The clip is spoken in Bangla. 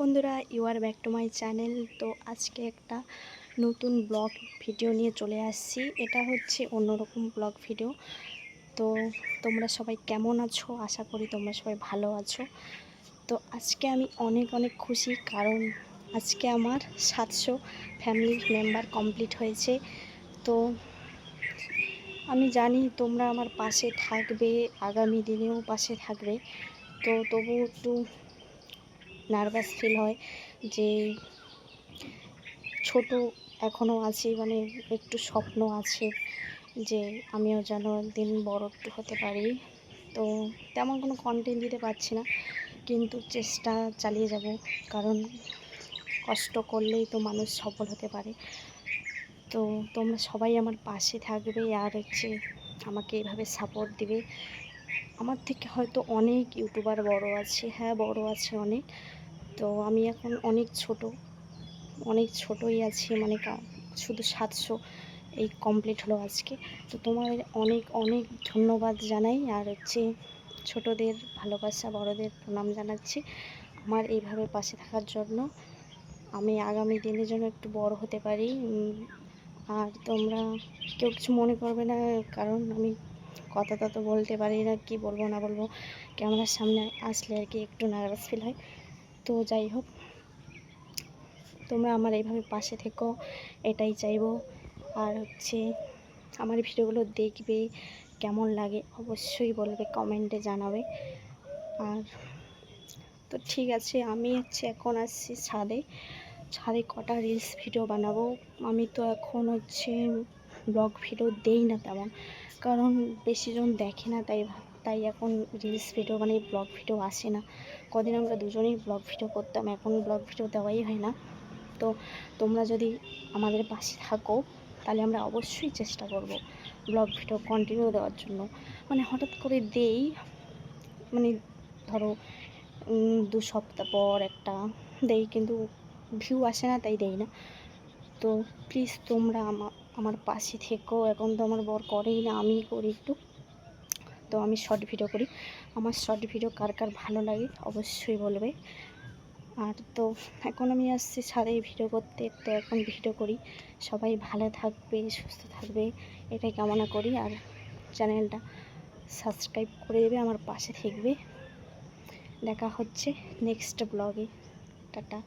বন্ধুরা you are back to my channel তো আজকে একটা নতুন ব্লগ ভিডিও নিয়ে চলে আসছি। এটা হচ্ছে অন্যরকম ব্লগ ভিডিও তো তোমরা সবাই কেমন আছো? আশা করি তোমরা সবাই ভালো আছো। তো আজকে আমি অনেক অনেক খুশি, কারণ আজকে আমার সাতশো ফ্যামিলি মেম্বার কমপ্লিট হয়েছে। তো আমি জানি তোমরা আমার পাশে থাকবে, আগামী দিনেও পাশে থাকবে। তো তবু একটু নার্ভাস ফিল হয় যে ছোট এখনও আছি মানে একটু স্বপ্ন আছে যে আমিও যেন একদিন বড় একটু হতে পারি। তো তেমন কোনো কন্টেন্ট দিতে পারছি না, কিন্তু চেষ্টা চালিয়ে যাব, কারণ কষ্ট করলেই তো মানুষ সফল হতে পারে। তো তোমরা সবাই আমার পাশে থাকবে আর হচ্ছে আমাকে এভাবে সাপোর্ট দিবে। আমার থেকে হয়তো অনেক ইউটিউবার বড় আছে হ্যাঁ বড় আছে অনেক। তো আমি এখন অনেক ছোট, অনেক ছোটই আছি মানে শুধু সাতশো এই কমপ্লিট হলো আজকে। তো তোমাদের অনেক অনেক ধন্যবাদ জানাই, আর হচ্ছে ছোটদের ভালোবাসা, বড়দের প্রণাম জানাচ্ছি আমার এইভাবে পাশে থাকার জন্য। আমি আগামী দিনের জন্য একটু বড় হতে পারি আর তোমরা কেউ কিছু মনে করবে না, কারণ আমি কথা তত বলতে পারি না, কি বলব না বলব। ক্যামেরার সামনে আসলে আর কি একটু নার্ভাস ফিল হয়। তো যাই হোক, তোমরা আমার এইভাবে পাশে থেকো, এটাই চাইব। আর হচ্ছে আমার ভিডিওগুলো দেখবে, কেমন লাগে অবশ্যই বলবে কমেন্টে জানাবে। আর তো ঠিক আছে, আমি হচ্ছে এখন আসছি ছাদে। ছাদে কটা রিলস ভিডিও বানাবো, আমি তো এখন হচ্ছে ব্লগ ভিডিও দেই না তেমন। কারণ বেশি জন দেখে না, তাই তাই এখন রিলস ভিডিও মানে ব্লগ ভিডিও আসে না। কদিন আমরা দুজনেই ব্লগ ভিডিও করতাম, এখন ব্লগ ভিডিও দেওয়াই হয় না। তো তোমরা যদি আমাদের পাশে থাকো, তাহলে আমরা অবশ্যই চেষ্টা করব ব্লগ ভিডিও কন্টিনিউ দেওয়ার জন্য। মানে হঠাৎ করে দেই মানে ধরো দু সপ্তাহ পর একটা দেই, কিন্তু ভিউ আসে না, তাই দেই না। তো প্লিজ তোমরা আমার আমার পাশে থেকেও এখন তো আমার বর করেই না আমি করি একটু। তো আমি শর্ট ভিডিও করি। আমার শর্ট ভিডিও কার কার ভালো লাগে অবশ্যই বলবে। আর তো এখন আমি আসছি ছাদে ভিডিও করতে, তো এখন ভিডিও করি। সবাই ভালো থাকবে, সুস্থ থাকবে, এটাই কামনা করি। আর চ্যানেলটা সাবস্ক্রাইব করে দেবে, আমার পাশে থাকবে। দেখা হচ্ছে নেক্সট ব্লগে টাটা।